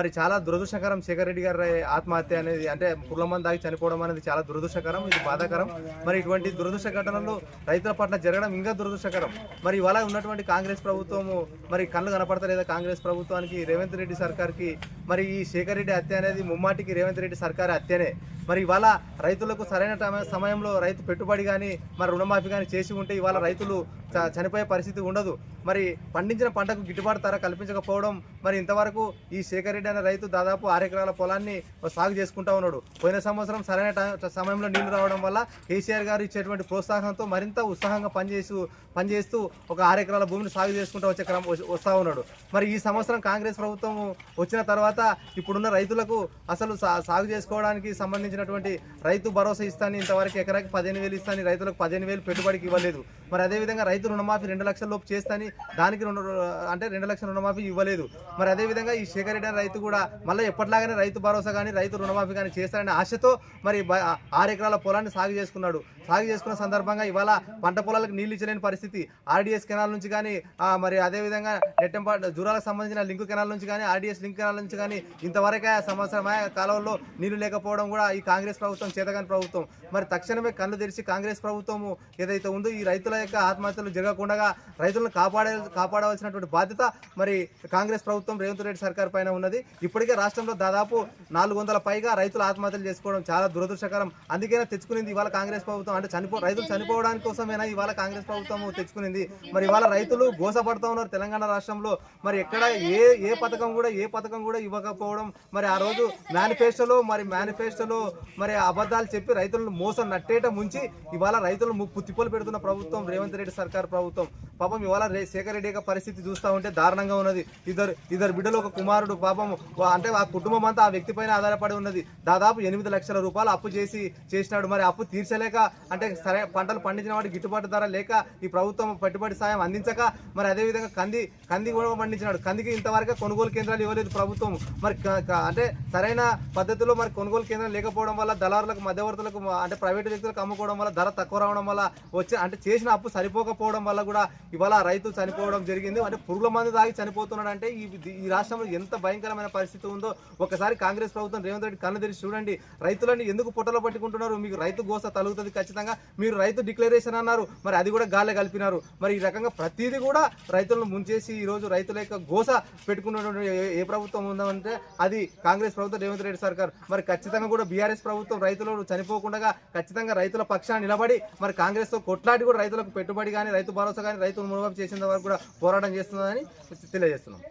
మరి చాలా దురదృష్టకరం శేఖర్ రెడ్డి గారి ఆత్మహత్య అనేది అంటే పుర్లమంది దాగి చనిపోవడం అనేది చాలా దురదృష్టకరం ఇది బాధాకరం. మరి ఇటువంటి దురదృష్ట ఘటనలు రైతుల పట్ల జరగడం ఇంకా దురదృష్టకరం. మరి ఇవాళ ఉన్నటువంటి కాంగ్రెస్ ప్రభుత్వము మరి కళ్ళు కనపడతలేదా కాంగ్రెస్ ప్రభుత్వానికి? రేవంత్ రెడ్డి సర్కార్కి మరి ఈ శేఖర్ రెడ్డి హత్య అనేది ముమ్మాటికి రేవంత్ రెడ్డి సర్కార్ హత్యనే. మరి ఇవాళ రైతులకు సరైన సమయంలో రైతు పెట్టుబడి కానీ మరి రుణమాఫీ కానీ చేసి ఉంటే ఇవాళ రైతులు చ- చనిపోయే పరిస్థితి ఉండదు. మరి పండించిన పంటకు గిట్టుబాటు ధర కల్పించకపోవడం మరి ఇంతవరకు ఈ శేఖర్ రెడ్డి అనే రైతు దాదాపు ఆరు ఎకరాల పొలాన్ని సాగు చేసుకుంటా ఉన్నాడు. పోయిన సంవత్సరం సరైన సమయంలో నీళ్ళు రావడం వల్ల కేసీఆర్ గారు ఇచ్చేటువంటి ప్రోత్సాహంతో మరింత ఉత్సాహంగా పనిచేస్తూ పనిచేస్తూ ఒక ఆరు ఎకరాల భూమిని సాగు చేసుకుంటూ వచ్చే క్రమం వస్తూ ఉన్నాడు. మరి ఈ సంవత్సరం కాంగ్రెస్ ప్రభుత్వం వచ్చిన తర్వాత ఇప్పుడున్న రైతులకు అసలు సా- సాగు చేసుకోవడానికి సంబంధించినటువంటి రైతు భరోసా ఇస్తాను ఇంతవరకు ఎకరాకి పదిహేను వేలు ఇస్తాను రైతులకు పదిహేను వేలు పెట్టుబడికి ఇవ్వలేదు. మరి అదేవిధంగా రైతు రుణమాఫీ రెండు లక్షల లోపు చేస్తాని దానికి రెండు అంటే రెండు లక్షల రుణమాఫీ ఇవ్వలేదు. మరి అదేవిధంగా ఈ శేఖర్ రెడ్డి రైతు కూడా మళ్ళీ ఎప్పటిలాగానే రైతు భరోసా కానీ రైతు రుణమాఫీ కానీ చేస్తారనే ఆశతో మరి ఆరు ఎకరాల పొలాన్ని సాగు చేసుకున్నాడు. సాగు చేసుకున్న సందర్భంగా ఇవాళ పంట పొలాలకు నీళ్ళు ఇచ్చలేని పరిస్థితి. ఆర్డీఎస్ కెనాల్ నుంచి కానీ మరి అదేవిధంగా నెట్టంపాట జూరాలకు సంబంధించిన లింక్ కెనాల్ నుంచి కానీ ఆర్డీఎస్ లింక్ కెనాల్ నుంచి కానీ ఇంతవరకే సంవత్సరమే కాలంలో నీళ్ళు లేకపోవడం కూడా ఈ కాంగ్రెస్ ప్రభుత్వం చేతగాని ప్రభుత్వం. మరి తక్షణమే కళ్ళు తెరిచి కాంగ్రెస్ ప్రభుత్వము ఏదైతే ఉందో ఈ రైతుల యొక్క ఆత్మహత్యలు జరగకుండా రైతులను కాపాడే కాపాడవలసినటువంటి బాధ్యత మరి కాంగ్రెస్ ప్రభుత్వం రేవంత్ రెడ్డి సర్కార్ పైన ఉన్నది. ఇప్పటికే రాష్ట్రంలో దాదాపు నాలుగు వందల పైగా రైతులు ఆత్మహత్యలు చేసుకోవడం చాలా దురదృష్టకరం. అందుకనే తెచ్చుకునేది ఇవాళ కాంగ్రెస్ ప్రభుత్వం. అంటే చనిపో రైతులు చనిపోవడానికి కోసమేనా? ఇవాళ కాంగ్రెస్ ప్రభుత్వం తెచ్చుకునింది. మరి ఇవాళ రైతులు గోసపడుతూ ఉన్నారు తెలంగాణ రాష్ట్రంలో. మరి ఎక్కడ ఏ ఏ పథకం కూడా ఏ పథకం కూడా ఇవ్వకపోవడం మరి ఆ రోజు మేనిఫెస్టోలో మరి మేనిఫెస్టోలో మరి అబద్ధాలు చెప్పి రైతులను మోసం నట్టేట ముంచి ఇవాళ రైతులను ముప్పు తిప్పలు పెడుతున్న ప్రభుత్వం రేవంత్ రెడ్డి సర్కార్ ప్రభుత్వం. పాపం ఇవాళ శేఖర్ రెడ్డి యొక్క పరిస్థితి చూస్తూ ఉంటే దారుణంగా ఉన్నది. ఇద్దరు ఇద్దరు బిడ్డలు ఒక కుమారుడు పాపం అంటే ఆ కుటుంబం అంతా ఆ వ్యక్తి పైన ఆధారపడి ఉన్నది. దాదాపు ఎనిమిది లక్షల రూపాయలు అప్పు చేసి చేసినాడు. మరి అప్పు తీర్చలేక అంటే సరే పంటలు పండించిన వాడికి గిట్టుబాటు ధర లేక ఈ ప్రభుత్వం పెట్టుబడి సాయం అందించక మరి అదేవిధంగా కంది కంది కూడా పండించినాడు. కందికి ఇంతవరకు కొనుగోలు కేంద్రాలు ఇవ్వలేదు ప్రభుత్వం. మరి అంటే సరైన పద్ధతిలో మరి కొనుగోలు కేంద్రం లేకపోవడం వల్ల దళారులకు మధ్యవర్తులకు అంటే ప్రైవేటు వ్యక్తులకు అమ్ముకోవడం వల్ల ధర తక్కువ రావడం వల్ల వచ్చే అంటే చేసిన అప్పు సరిపోకపోవడం వల్ల కూడా ఇవాళ రైతు చనిపోవడం జరిగింది. అంటే పురుగుల మందు దాగి చనిపోతున్నాడు అంటే ఈ రాష్ట్రంలో ఎంత భయంకరమైన పరిస్థితి ఉందో ఒకసారి కాంగ్రెస్ ప్రభుత్వం రేవంత్ రెడ్డి కన్ను తెరిచి చూడండి. రైతులని ఎందుకు పొట్టలో పట్టుకుంటున్నారు? మీకు రైతు గోస తలుగుతుంది ఖచ్చితంగా. మీరు రైతు డిక్లరేషన్ అన్నారు. మరి అది కూడా గాలి కలిపినారు. మరి ఈ రకంగా ప్రతిదీ కూడా రైతులను ముంచేసి ఈరోజు రైతుల యొక్క గోస పెట్టుకున్నటువంటి ఏ- ప్రభుత్వం ఉందంటే అది కాంగ్రెస్ ప్రభుత్వం రేవంత్ రెడ్డి సర్కార్. మరి ఖచ్చితంగా కూడా బీఆర్ఎస్ ప్రభుత్వం రైతులు చనిపోకుండా ఖచ్చితంగా రైతుల పక్షాన్ని నిలబడి మరి కాంగ్రెస్తో కొట్లాడి కూడా రైతులకు పెట్టుబడి కానీ రైతు భరోసా కానీ రైతులు మునుగోపు చేసిన వరకు కూడా పోరాటం చేస్తుందని తెలియజేస్తున్నాం.